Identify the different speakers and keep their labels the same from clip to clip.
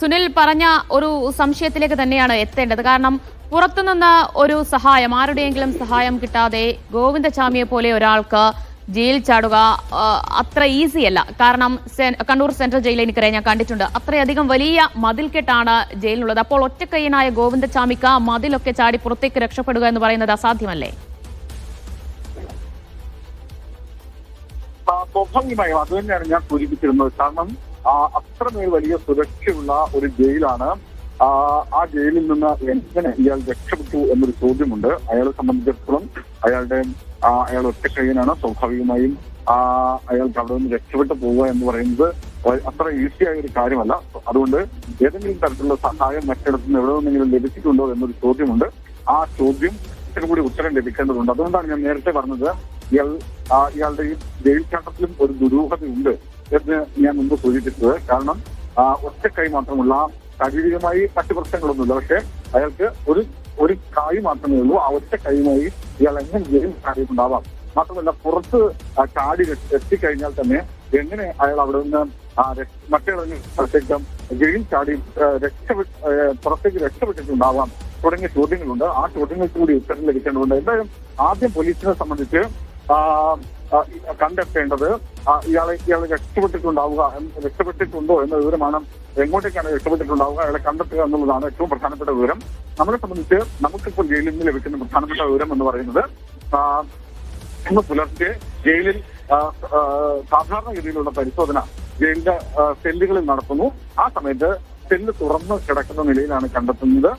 Speaker 1: സുനിൽ പറഞ്ഞ ഒരു സംശയത്തിലേക്ക് തന്നെയാണ് എത്തേണ്ടത്. കാരണം പുറത്തുനിന്ന് ഒരു സഹായം ആരുടെയെങ്കിലും സഹായം കിട്ടാതെ ഗോവിന്ദചാമിയെ പോലെ ഒരാൾക്ക് ജയിൽ ചാടുക അത്ര ഈസി അല്ല. കാരണം കണ്ണൂർ സെൻട്രൽ ജയിലിൽ എനിക്കറിയാം ഞാൻ കണ്ടിട്ടുണ്ട്. അത്രയധികം വലിയ മതിൽക്കെട്ടാണ് ജയിലിനുള്ളത് അപ്പോൾ ഒറ്റക്കൈയനായ ഗോവിന്ദചാമിക്ക് മതിലൊക്കെ ചാടി പുറത്തേക്ക് രക്ഷപ്പെടുക എന്ന് പറയുന്നത് അസാധ്യമല്ലേ?
Speaker 2: സ്വാഭാവികമായും അത് തന്നെയാണ് ഞാൻ സൂചിപ്പിച്ചിരുന്നത്. കാരണം അത്രമേൽ വലിയ സുരക്ഷയുള്ള ഒരു ജയിലാണ്. ആ, ജയിലിൽ നിന്ന് എങ്ങനെ ഇയാൾ രക്ഷപ്പെട്ടു എന്നൊരു ചോദ്യമുണ്ട്. അയാളെ സംബന്ധിച്ചിടത്തോളം അയാളുടെ അയാൾ ഒറ്റക്കയ്യനാണ്. സ്വാഭാവികമായും അയാൾക്ക് അവിടെ നിന്ന് രക്ഷപ്പെട്ടു പോവുക എന്ന് പറയുന്നത് അത്ര ഈസിയായ ഒരു കാര്യമല്ല. അതുകൊണ്ട് ഏതെങ്കിലും തരത്തിലുള്ള സഹായം മറ്റിടത്തു നിന്ന് എവിടെ നിന്നെങ്കിലും ലഭിച്ചിട്ടുണ്ടോ എന്നൊരു ചോദ്യമുണ്ട്. ആ ചോദ്യം കൂടി ഉത്തരം ലഭിക്കേണ്ടതുണ്ട്. അതുകൊണ്ടാണ് ഞാൻ നേരത്തെ പറഞ്ഞത് ഇയാൾ ഇയാളുടെ ഈ ജയിൽ ചട്ടത്തിലും ഒരു ദുരൂഹതയുണ്ട്. എന്ന് ഞാൻ മുമ്പ് സൂചിപ്പിച്ചത്. കാരണം ഒറ്റക്കൈ മാത്രമുള്ള ശാരീരികമായി മറ്റു പ്രശ്നങ്ങളൊന്നുമില്ല. പക്ഷെ അയാൾക്ക് ഒരു ഒരു കൈ മാത്രമേ ഉള്ളൂ. ആ ഒറ്റ കൈയുമായി ഇയാൾ എങ്ങനെ കാര്യമുണ്ടാവാം. മാത്രമല്ല പുറത്ത് കാടി എത്തിക്കഴിഞ്ഞാൽ തന്നെ എങ്ങനെ അയാൾ അവിടെ നിന്ന് മറ്റേ പ്രത്യേകം ജയിൽ ചാടി രക്ഷ പുറത്തേക്ക് രക്ഷപ്പെട്ടിട്ടുണ്ടാവാം തുടങ്ങിയ ചോദ്യങ്ങളുണ്ട്. ആ ചോദ്യങ്ങൾക്ക് കൂടി ഉത്തരം ലഭിക്കേണ്ടതുണ്ട്. എന്തായാലും ആദ്യം പോലീസിനെ സംബന്ധിച്ച് കണ്ടെത്തേണ്ടത് ഇയാളെ ഇയാളെ രക്ഷപ്പെട്ടിട്ടുണ്ടാവുക രക്ഷപ്പെട്ടിട്ടുണ്ടോ എന്ന വിവരമാണ് എങ്ങോട്ടേക്കാണ് രക്ഷപ്പെട്ടിട്ടുണ്ടാവുക അയാളെ കണ്ടെത്തുക എന്നുള്ളതാണ് ഏറ്റവും പ്രധാനപ്പെട്ട വിവരം. നമ്മളെ സംബന്ധിച്ച് നമുക്കിപ്പോൾ ജയിലിൽ നിന്ന് ലഭിക്കുന്ന പ്രധാനപ്പെട്ട വിവരം എന്ന് പറയുന്നത് ഇന്ന് പുലർച്ചെ ജയിലിൽ സാധാരണഗതിയിലുള്ള പരിശോധന ജയിലിന്റെ സെല്ലുകളിൽ നടത്തുന്നു ആ സമയത്ത് സെല്ല് തുറന്ന് കിടക്കുന്ന നിലയിലാണ് കണ്ടെത്തുന്നത്.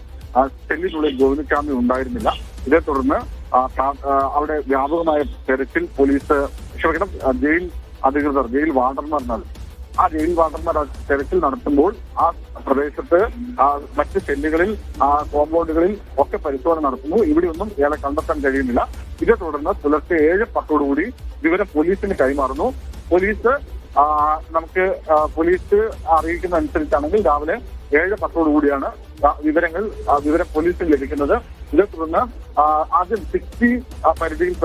Speaker 2: സെല്ലിനുള്ളിൽ ഗോവിന്ദസ്വാമി ഉണ്ടായിരുന്നില്ല. ഇതേ തുടർന്ന് അവിടെ വ്യാപകമായ തെരച്ചിൽ പോലീസ് ക്ഷമിക്കണം ജയിൽ അധികൃതർ ജയിൽ വാർഡർമാർ നടത്തി ആ ജയിൽ വാർഡർമാർ തെരച്ചിൽ നടത്തുമ്പോൾ ആ പ്രദേശത്ത് മറ്റ് സെല്ലുകളിൽ ആ കോമ്പൗണ്ടുകളിൽ ഒക്കെ പരിശോധന നടത്തുന്നു. ഇവിടെയൊന്നും ഇയാളെ കണ്ടെത്താൻ കഴിയുന്നില്ല. ഇതേ തുടർന്ന് പുലർച്ചെ ഏഴ് പത്തോടുകൂടി വിവരം പോലീസിന് കൈമാറുന്നു. പോലീസ് നമുക്ക് പോലീസ് അറിയിക്കുന്ന അനുസരിച്ചാണെങ്കിൽ രാവിലെ ഏഴ് പത്തോടുകൂടിയാണ് വിവരങ്ങൾ വിവരം പോലീസിന് ലഭിക്കുന്നത്. ഇതേ തുടർന്ന് ആദ്യം സിക്സ്റ്റി പരിധിയിൽ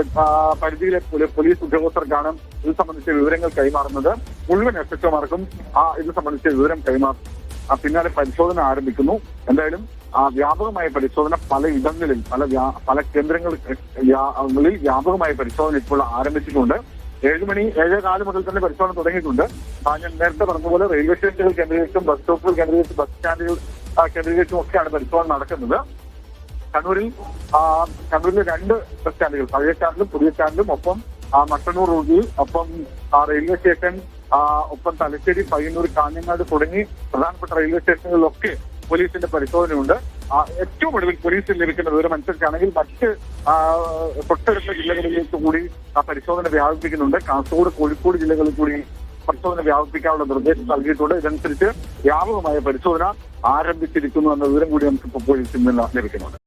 Speaker 2: പരിധിയിലെ പോലീ- പോലീസ് ഉദ്യോഗസ്ഥർക്കാണ് ഇത് സംബന്ധിച്ച വിവരങ്ങൾ കൈമാറുന്നത്. മുഴുവൻ എസ് എച്ച് ഒമാർക്കും ആ ഇത് സംബന്ധിച്ച വിവരം കൈമാറും പിന്നാലെ പരിശോധന ആരംഭിക്കുന്നു. എന്തായാലും ആ വ്യാപകമായ പരിശോധന പല ഇടങ്ങളിൽ പല പല കേന്ദ്രങ്ങളിൽ വ്യാ- വ്യാപകമായ പരിശോധന ഇപ്പോൾ ആരംഭിച്ചിട്ടുണ്ട്. ഏഴുമണി ഏഴേ കാൽ മുതൽ തന്നെ പരിശോധന തുടങ്ങിയിട്ടുണ്ട്. ഞാൻ നേരത്തെ പറഞ്ഞതുപോലെ പോലെ റെയിൽവേ സ്റ്റേഷനുകൾ കേന്ദ്രീകരിച്ചും ബസ് സ്റ്റോപ്പുകൾ കേന്ദ്രീകരിച്ചും ബസ് സ്റ്റാൻഡുകൾ കേന്ദ്രീകരിച്ചും ഒക്കെയാണ് പരിശോധന നടക്കുന്നത്. കണ്ണൂരിൽ കണ്ണൂരിലെ രണ്ട് ബസ് സ്റ്റാൻഡുകൾ പഴയ സ്റ്റാൻഡിലും പുതിയ സ്റ്റാൻഡിലും ഒപ്പം മട്ടന്നൂർ റൂട്ടിൽ ഒപ്പം റെയിൽവേ സ്റ്റേഷൻ ഒപ്പം തലശ്ശേരി പയ്യന്നൂർ കാഞ്ഞങ്ങാട് തുടങ്ങി പ്രധാനപ്പെട്ട റെയിൽവേ സ്റ്റേഷനുകളിലൊക്കെ പോലീസിന്റെ പരിശോധനയുണ്ട്. ഏറ്റവും ഒടുവിൽ പോലീസിൽ ലഭിക്കുന്ന വിവരം അനുസരിച്ചാണെങ്കിൽ മറ്റ് തൊട്ടടുത്ത ജില്ലകളിലേക്ക് കൂടി ആ പരിശോധന വ്യാപിപ്പിക്കുന്നുണ്ട്. കാസർഗോഡ് കോഴിക്കോട് ജില്ലകളിൽ കൂടി പരിശോധന വ്യാപിപ്പിക്കാനുള്ള നിർദ്ദേശം നൽകിയിട്ടുണ്ട്. ഇതനുസരിച്ച് വ്യാപകമായ പരിശോധന ആരംഭിച്ചിരിക്കുന്നു എന്ന വിവരം കൂടി നമുക്ക് പോലീസിൽ നിന്ന് ലഭിക്കുന്നുണ്ട്.